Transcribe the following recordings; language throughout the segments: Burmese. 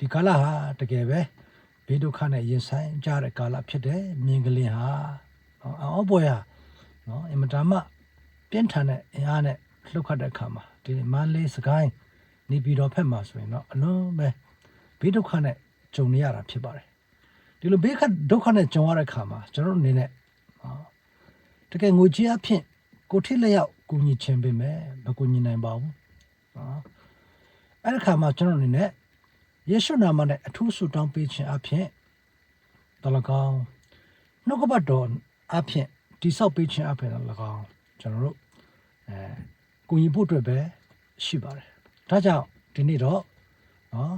ဒီကာလဟာတကယ်ပဲဘေးဒုက္ခနဲ့ရင်ဆိုင်ကြတဲ့ကာလဖြစ်တယ်မြင်ကလေးဟာနော်အောပွဲဟာနော်အင်မတန်မှပြင်းထန်တဲ့အင်အားနဲ့လှုပ်ခတ်တဲ့အခါမှာဒီမန်းလေးစကိုင်းနေပြည်တော်ဖက်မှာဆိုရင်တော့အလုံးပဲဘေးဒုက္ခနဲ့ကြုံနေရတာဖြစ်ပါတယ်ဒီလိုဘေးခတ်ဒုက္ခနဲ့ကြုံရတဲ့အခါမှာကျွန်တော်တို့အနေနဲ့နော်တကယ်ငွေကြေးအဖြစ်ကိုထိလက်ရောက်ကူညီခြင်းပေးမယ်မကူညီနိုင်ပါဘူးနော်အဲ့ဒီခါမှာကျွန်တော်အနေနဲ့ ယေရှုနာမနဲ့အထူးဆုတောင်းပေးခြင်းအဖြစ်တလကောင်းနှုတ်ကပတ်တော်အဖြစ်တိဆောက်ပေးခြင်းအဖြစ်တလကောင်းကျွန်တော်တို့အဲကူညီဖို့အတွက်ပဲရှိပါတယ်ဒါကြောင့်ဒီနေ့တော့နော်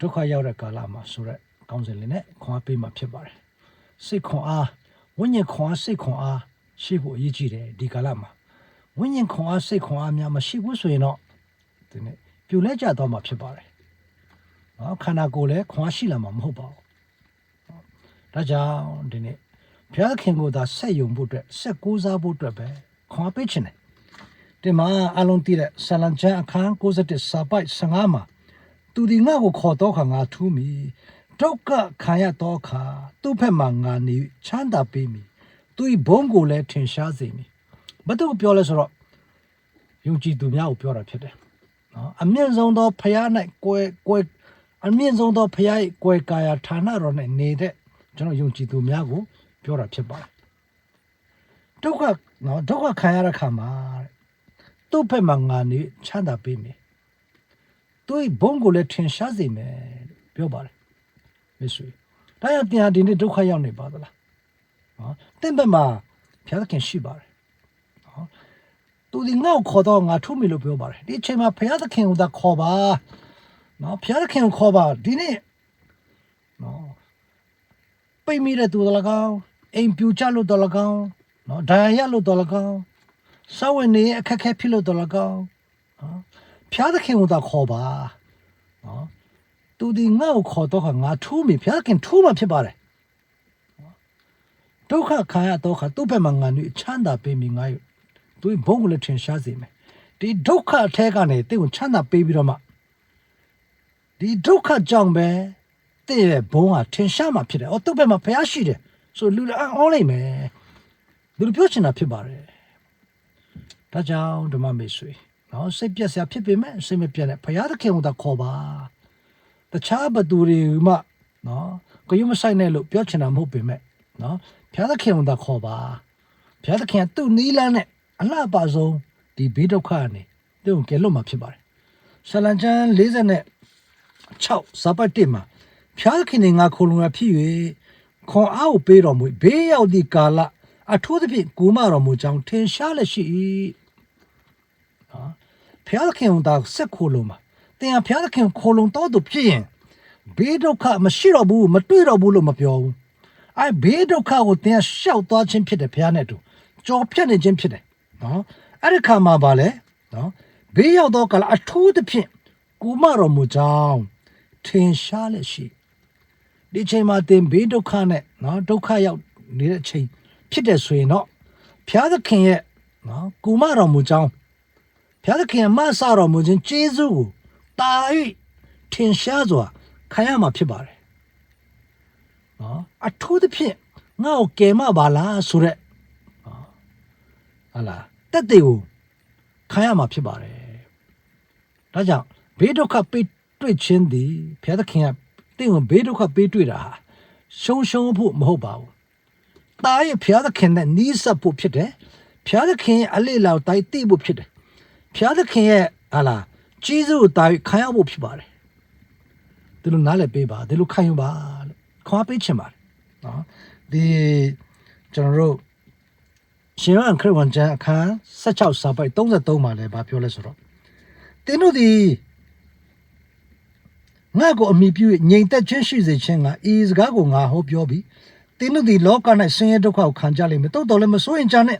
ဒုက္ခရောက်တဲ့ကာလမှာဆိုရက်ကောင်းစဉ်လေးနဲ့ခွန်အားပေးမှာဖြစ်ပါတယ်စိတ်ခွန်အားဝိညာဉ်ခွန်အားစိတ်ခွန်အားရှိဖို့အရေးကြီးတယ်ဒီကာလမှာဝိညာဉ်ခွန်အားစိတ်ခွန်အားများမရှိဘူးဆိုရင်တော့ဒီနေ့ပြိုလဲကျသွားမှာဖြစ်ပါတယ် နော်ခန္ဓာကိုယ်လည်းခွန်အားရှိလာမှာမဟုတ်ပါဘူးဒါကြောင့်ဒီနေ့ဘုရားခင်ကိုသာဆက်ယုံဖို့အတွက်ဆက်ကိုးစားဖို့အတွက်ပဲခွန်အားပေးခြင်းတယ်ဒီမှာအလုံးတည်တဲ့ဆလန်ချန်အခန်း61စာပိုက်15မှာသူဒီငါ့ကိုခေါ်တော့ခါငါထူးမီဒုက္ခခံရတော့ခါသူ့ဖက်မှာငါနေချမ်းသာပေးမီသူဤဘုံကိုလည်းထင်ရှားစေမီဘာတို့ပြောလဲဆိုတော့ယုံကြည်သူများကိုပြောတာဖြစ်တယ်နော်အမြင့်ဆုံးသောဖရား၌ကွယ်ကွယ် အမြင့်ဆုံးသောဖရား၏ကွယ်ကာယဌာနတော်၌နေတဲ့ကျွန်တော်ယုံကြည်သူများကို ပြောတာဖြစ်ပါတယ်ဒုက္ခနော်ဒုက္ခခံရတဲ့ခါမှာတဲ့သူ့ဖက်မှာငါနေချမ်းသာပေးမယ်သူ့ဘုံကိုလည်းထင်ရှားစေမယ်လို့ပြောပါတယ်မိတ်ဆွေဒါကြောင့်တင်ဟာဒီနေ့ဒုက္ခရောက်နေပါသလားနော်တင့်ဘက်မှာဘုရားသခင်ရှိပါတယ်နော်သူဒီငေါ့ခေါ်တော့ငါထုမိလို့ပြောပါတယ်ဒီအချိန်မှာဘုရားသခင်ကိုသာခေါ်ပါ နော်ဘုရားသခင်ကိုခေါ်ပါဒီနေ့နော်ပိတ်မိတဲ့သူတော်လကောင်းအိမ်ပြူချလို့တော်လကောင်းနော်ဒဏ်ရာရလို့တော်လကောင်းစောဝင်နေအခက်အခဲဖြစ်လို့တော်လကောင်းနော်ဘုရားသခင်ကိုသာခေါ်ပါနော်သူဒီငါ့ကိုခေါ်တော့ခါငါထူးမိဘုရားခင်ထူးမှဖြစ်ပါတယ်ဒုက္ခခံရတော့ခါသူ့ဘက်မှာငါနေချမ်းသာပေးမိငါ့သူဘုံကိုလည်းထင်ရှားစေမယ်ဒီဒုက္ခအထက်ကနေတင့်ကိုချမ်းသာပေးပြီးတော့မှ ဒီဒုက္ခကြောင့်ပဲတင့်ရဲ့ဘုံကထင်ရှားမှဖြစ်တယ်အော်သူ့ဘက်မှာဘုရားရှိတယ်ဆိုလူလည်းအောင်းလိုက်မယ်လူလိုပြောချင်တာဖြစ်ပါတယ်ဒါကြောင့်ဓမ္မမေဆွေနော်စိတ်ပြက်စရာဖြစ်ပေမဲ့စိတ်မပြက်နဲ့ဘုရားသခင်ကိုသာခေါ်ပါတခြားဘသူတွေမှနော်ကိုယုမဆိုင်နဲ့လို့ပြောချင်တာမဟုတ်ပေမဲ့နော်ဘုရားသခင်ကခေါ်ပါဘုရားသခင်ကသူ့နီးလန်းနဲ့အလှပဆုံးဒီဘေးဒုက္ခကနေသူ့ကိုကယ်လွတ်မှာဖြစ်ပါတယ်ဆလန်ချန်40နဲ့ 6ဇာပတ်1မှာဘုရားသခင်ကငါခိုလုံရဖြစ်၍ခွန်အားကိုပေးတော်မူဘေးရောက်သည့်ကာလအထူးသဖြင့်ကိုမတော်မူကြောင်းထင်ရှားလက်ရှိ၏နော်ဘုရားသခင်ကဆက်ခိုလုံမှာတင်ဟာဘုရားသခင်ခိုလုံတော်သူဖြစ်ရင်ဘေးဒုက္ခမရှိတော့ဘူးမတွေ့တော့ဘူးလို့မပြောဘူးအဲဘေးဒုက္ခကိုတင်ဟာရှောက်သွားခြင်းဖြစ်တယ်ဘုရားနဲ့တူကြော်ဖြတ်နေခြင်းဖြစ်တယ်နော်အဲ့ဒီခါမှာပါလေနော်ဘေးရောက်တော့ကလာအထူးသဖြင့်ကိုမတော်မူကြောင်း ထင်ရှားလက်ရှိဒီချိန်မှာတင်ဘေးဒုက္ခနဲ့နော်ဒုက္ခရောက်နေတဲ့အချိန်ဖြစ်တယ်ဆိုရင်တော့ဘုရားသခင်ရဲ့နော်ကိုမတော်မူကြောင်းဘုရားသခင်မဆတော်မူခြင်းကျေးဇူးကိုတာ၍ထင်ရှားစွာခံရမှာဖြစ်ပါတယ်။နော်အထူးသဖြင့်ငါ့ကိုကယ်မပါလားဆိုရက်နော်ဟာလားတက်တဲ့ကိုခံရမှာဖြစ်ပါတယ်။ဒါကြောင့်ဘေးဒုက္ခပေး တွေ့ခြင်းသည်ဘုရားသခင်ကတင့်ကိုဘေးဒုက္ခပေးတွေ့တာဟာရှုံရှုံဖို့မဟုတ်ပါဘူး။တာရဲ့ဘုရားသခင်နဲ့နီးစပ်ဖို့ဖြစ်တယ်။ဘုရားသခင်ရဲ့အလေးလောက်တိုင်းသိဖို့ဖြစ်တယ်။ဖျားသခင်ရဲ့ဟာလာကြီးစုကိုတာ၍ခံရဖို့ဖြစ်ပါတယ်ဒီလိုနားလည်ပေးပါဒီလိုခံယူပါလို့ခွာပေးချင်ပါတယ်နော်ဒီကျွန်တော်တို့ရှင်ရန်ခရစ်ဝင်ကျမ်းအခန်း16စာပိုက်33မှာလည်းဗာပြောလဲဆိုတော့တင်းတို့ဒီ ငါ့ကိုအမိပြု၍ငြိမ်သက်ခြင်းရှိစေခြင်းကဤစကားကိုငါဟောပြောပြီးတင်းတို့ဒီလောက၌ဆင်းရဲဒုက္ခကိုခံကြလိမ့်မယ်တိုးတော်လည်းမစိုးရင်ကြနဲ့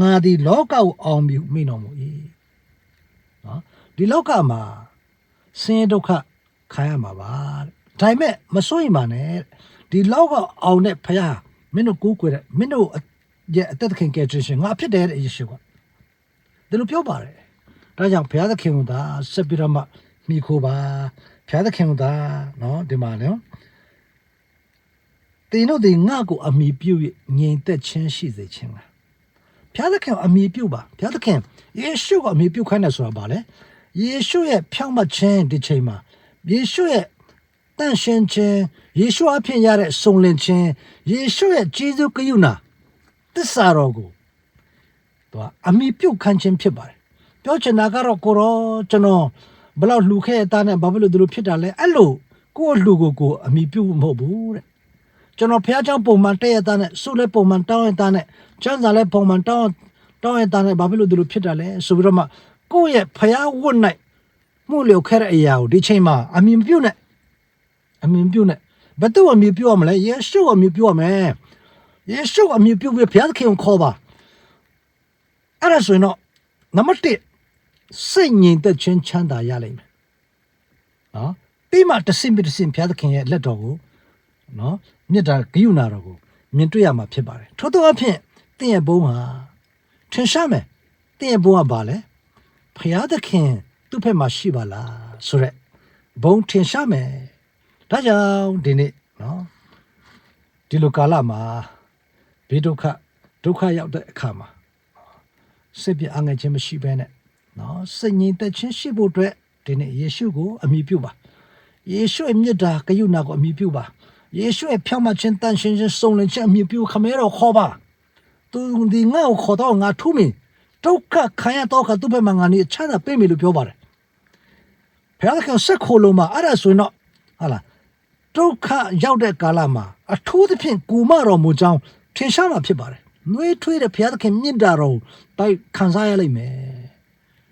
ငါဒီလောကကိုအောင်မြူမိတော်မူ၏နော်ဒီလောကမှာဆင်းရဲဒုက္ခခံရမှာပါတဲ့ဒါပေမဲ့မစိုးရင်ပါနဲ့ဒီလောကအောင်တဲ့ဖခင်မင်းတို့ကိုးကွယ်တဲ့မင်းတို့ရဲ့အသက်သခင်ကယ်တင်ရှင်ငါဖြစ်တယ်တဲ့ယေရှုကဒီလိုပြောပါတယ်ဒါကြောင့်ဘုရားသခင်ကသာဆက်ပြီးတော့မှမိခိုးပါ ဖျားသခင်ကသာနော်ဒီမှာနော်တင်တို့ဒီငါ့ကိုအမိပြုတ်ငြိမ်သက်ခြင်းရှိစေခြင်းလားဖျားသခင်အမိပြုတ်ပါဖျားသခင်ယေရှုကအမိပြုတ်ခိုင်းတယ်ဆိုတာဗာလေယေရှုရဲ့ဖြောင့်မတ်ခြင်းဒီချိန်မှာယေရှုရဲ့တန်ရှင်ခြင်းယေရှုအဖြစ်ရတဲ့စုံလင်ခြင်းယေရှုရဲ့ဂျေဇုကရုဏာသစ္စာတော်ကိုသူကအမိပြုတ်ခံခြင်းဖြစ်ပါတယ်ပြောချင်တာကတော့ကိုရောကျွန်တော် ဘယ်လောက်လှူခဲ့တဲ့သားနဲ့ဘာဖြစ်လို့ဒီလိုဖြစ်တာလဲအဲ့လိုကိုယ့်လှူကိုကိုယ်အမိပြုတ်မဟုတ်ဘူးတဲ့ ကျွန်တော်ဖះเจ้าပုံမှန်တဲ့ရတဲ့နဲ့စုလဲပုံမှန်တောင်းရတဲ့နဲ့ကျန်းစာလဲပုံမှန်တောင်းတောင်းရတဲ့နဲ့ဘာဖြစ်လို့ဒီလိုဖြစ်တာလဲဆိုပြီးတော့မှကိုယ့်ရဲ့ဖះဝတ်နိုင်မှုလျော်ခဲ့တဲ့အရာကိုဒီချိန်မှာအမြင်ပြုတ်နဲ့အမြင်ပြုတ်နဲ့ဘယ်တော့အမြင်ပြုတ်ရမလဲယေရှုအမြင်ပြုတ်ရမယ်ယေရှုအမြင်ပြုတ်ပြီးဖះသခင်ကိုခေါ်ပါအဲ့ဒါဆိုရင်တော့နံပါတ်1 စိတ်ငြိမ်သက်ခြင်းချမ်းသာရလိမ့်မယ်နော်ပြီးမှတစ်စင်ပြီးတစ်စင်ဖះသခင်ရဲ့လက်တော်ကိုနော်မြတ်တာဂိယူနာတော်ကိုမြင်တွေ့ရမှာဖြစ်ပါတယ်ထို့သောအဖြစ်တင့်ရဲ့ဘုံဟာထင်ရှားမယ်တင့်ရဲ့ဘုံကဘာလဲဖျားသခင်သူ့ဖက်မှာရှိပါလားဆိုရက်ဘုံထင်ရှားမယ်ဒါကြောင့်ဒီနေ့နော်ဒီလိုကာလမှာဘေးဒုက္ခဒုက္ခရောက်တဲ့အခါမှာစိတ်ပြအငယ်ခြင်းမရှိဘဲနဲ့ နော်စိတ်ငြိမ်သက်ခြင်းရှိဖို့အတွက်ဒီနေ့ယေရှုကိုအမိပြုပါယေရှုရဲ့မြတ်တာကယုနာကိုအမိပြုပါယေရှုရဲ့ဖြောင့်မခြင်းတန်ရှင်းခြင်းစုံလင်ခြင်းအမိပြုခမဲတော်ခေါ်ပါသူဒီငါ့ကိုခေါ်တော့ငါထုမင်းဒုက္ခခံရတော့ခသူ့ဘက်မှာငါနေချမ်းသာပေးမယ်လို့ပြောပါတယ်ဖခင်ကဆက်ခိုးလို့မှာအဲ့ဒါဆိုရင်တော့ဟာလားဒုက္ခရောက်တဲ့ကာလမှာအထူးသဖြင့်ကူမတော်မူကြောင်းထင်ရှားမှာဖြစ်ပါတယ်နှွေးထွေးတဲ့ဖခင်မြင့်တာတော်တိုက်ခံစားရလိမ့်မယ်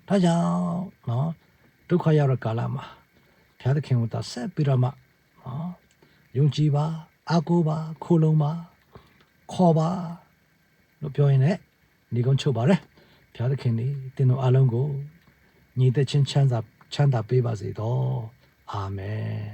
ဒါကြောင့်နော်ဒုက္ခရောက်တဲ့ကာလမှာဘုရားသခင်ကိုသာဆက်ပြီးတော့မှနော်ယုံကြည်ပါအားကိုးပါခိုးလုံးပါခေါ်ပါလို့ပြောရင်လည်းညီကုန်းချုပ်ပါရယ်ဘုရားသခင်ဒီတင်တော်အားလုံးကိုညီသက်ချင်းချမ်းသာချမ်းသာပေးပါစေတော့အာမင်